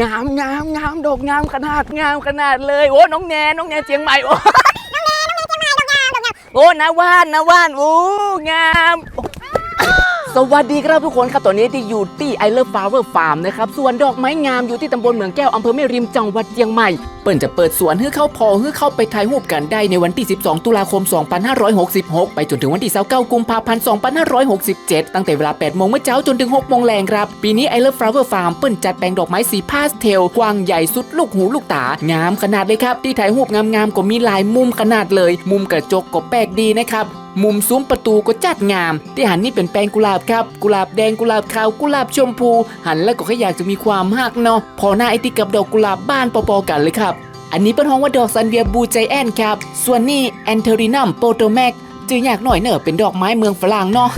งามงามงามดอกงามขนาดงามขนาดเลยโอ้น้องแนนน้องแนนเจียงใหม่โอ้น้องแนนน้องแนนเจียงใหม่ดอกงามดอกงามโอ้นาว่านนาว่านโอ้งามโสวัสดีครับทุกคนครับตอนนี้ที่อยู่ที่ I Love Flower Farm นะครับ ส่วนดอกไม้งามอยู่ที่ตำบลเหมืองแก้วอำเภอแม่ริมจังหวัดเชียงใหม่ เปิ่นจะเปิดสวนให้เข้าพอให้เข้าไปถ่ายรูปกันได้ในวันที่ 12 ตุลาคม 2566 ไปจนถึงวันที่29กุมภาพันธ์ 2567 ตั้งแต่เวลา 8 โมงเมื่อเช้าจนถึง 6 โมงแรงครับ ปีนี้ I Love Flower Farm เปิ่นจัดแปลงดอกไม้สีพาสเทลกว้างใหญ่สุดลูกหูลูกตางามขนาดเลยครับที่ถ่ายรูปงามๆก็มีหลายมุมขนาดเลย มุมกระจกก็แปลกดีนะครับ มุมซุ้มประตูก็จัดงาม ที่หันนี่เป็นแปลงกุหลาบครับ กุหลาบแดงกุหลาบขาวกุหลาบชมพู หันแล้วก็แค่อยากจะมีความหักเนาะพอหน้าไอติกับดอกกุหลาบบ้านปอๆกันเลยครับ อันนี้เป็นห้องว่าดอกซันเวียบูใจแอนครับ ส่วนนี้แอนเทอรินัมโปโตแมกจือยากหน่อยเนอะเป็นดอกไม้เมืองฝรั่งเนาะ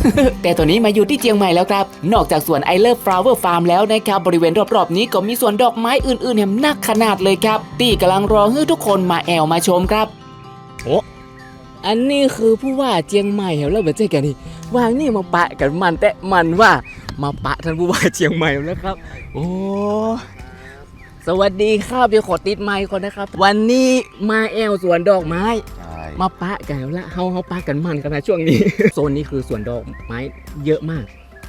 แต่ตอนนี้มาอยู่ที่เชียงใหม่แล้วครับ นอกจากสวน I Love Flower Farm แล้วนะครับ บริเวณรอบๆนี้ก็มีสวนดอกไม้อื่นๆแหมนักขนาดเลยครับตีกำลังรอให้ทุกคนมาแอวมาชมครับอั นนี้คือผู้ว่าเจียงใหม่เหรอแล้วเหมือนใจกันนี่วางนี่มาปะกันมันแต่มันว่ามาปะท่านผู้ว่าเจียงใหม่แล้วครับ โอ้สวัสดีครับเดี๋ยวขอติดไมค์ก่อนนะครับ วันนี้มาแอวสวนดอกไม้ใช่มาปะกันแล้วละเฮาเฮาปะกันมันกันนะช่วงนี้ โซนนี้คือสวนดอกไม้เยอะมาก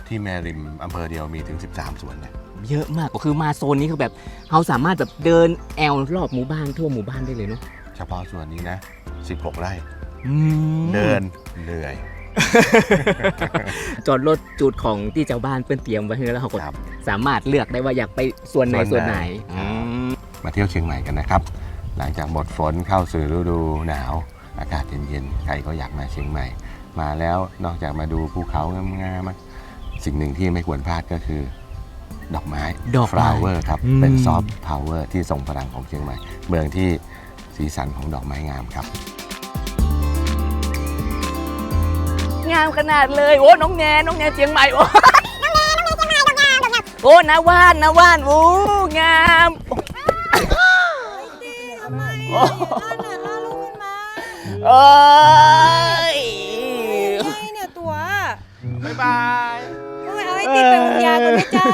ที่แม่ริมอำเภอเดียวมีถึง 13 สวนนะเยอะมากก็คือมาโซนนี้คือแบบเฮาสามารถแบบเดินแอวรอบหมู่บ้านทั่วหมู่บ้านได้เลยเนาะเฉพาะส่วนนี้นะ 16 ไร่ อืมเดินเหนื่อย จอดรถจุดของที่เจ้าบ้านเปิ้นเตรียมไว้ให้แล้วเราก็ครับสามารถเลือกได้ว่าอยากไปส่วนไหนส่ส่ววนนไหไหนน อืมมาเที่ยวเชียงใหม่กันนะครับ หลังจากหมดฝนเข้าสู่ฤดูหนาว อากาศเย็นๆใครก็อยากมาเชียงใหม่ มาแล้วนอกจากมาดูภูเขางามๆสิ่งหนึ่งที่ไม่ควรพลาดก็คือ ดอกไม้ ดอกไม้ฟลาวเวอร์ครับ อืม เป็นซอฟต์พาวเวอร์ที่ทรงพลังของเชียงใหม่ เมืองที่สีสันของดอกไม้งามครับ งามขนาดเลย โอ้น้องแนนน้องแนนเจียงใหม่โอ้น้องแนนน้องแนนเจียงใหม่ดอกงามดอกงามโอ้นาว่านนาว่านโอ้งามทำไมโอ้อะล่าลูกขึ้นมาเอ้ยไอ้เนี่ยตัว บ๊ายบาย โอ้ยเอาไอติมไปอุยากันไหมเจ้า